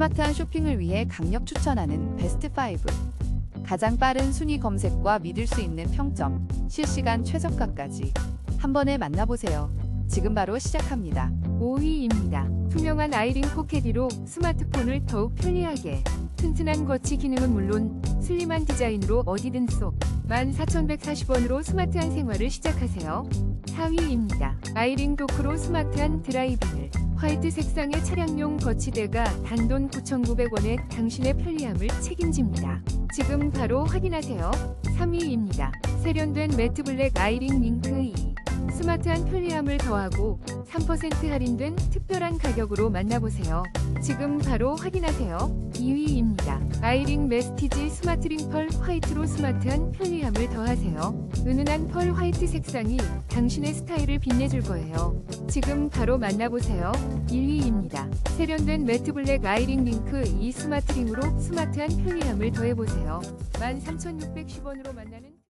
스마트한 쇼핑을 위해 강력 추천하는 베스트 5. 가장 빠른 순위 검색과 믿을 수 있는 평점, 실시간 최저가까지 한 번에 만나보세요. 지금 바로 시작합니다. 5위입니다. 투명한 아이링 포켓이로 스마트폰을 더욱 편리하게 튼튼한 거치 기능은 물론 슬림한 디자인으로 어디든 쏙 14,140원으로 스마트한 생활을 시작하세요. 4위입니다. 아이링 도크로 스마트한 드라이빙을 화이트 색상의 차량용 거치대가 단돈 9,900원에 당신의 편리함을 책임집니다. 지금 바로 확인하세요. 3위입니다. 세련된 매트 블랙 아이링 링크 2 스마트한 편리함을 더하고 3% 할인된 특별한 가격으로 만나보세요. 지금 바로 확인하세요. 2위입니다. 아이링 메스티지 스마트링 펄 화이트로 스마트한 편리함을 더하세요. 은은한 펄 화이트 색상이 당신의 스타일을 빛내줄 거예요. 지금 바로 만나보세요. 1위입니다. 세련된 매트 블랙 아이링 링크 이 스마트링으로 스마트한 편리함을 더해보세요. 13,610원으로 만나는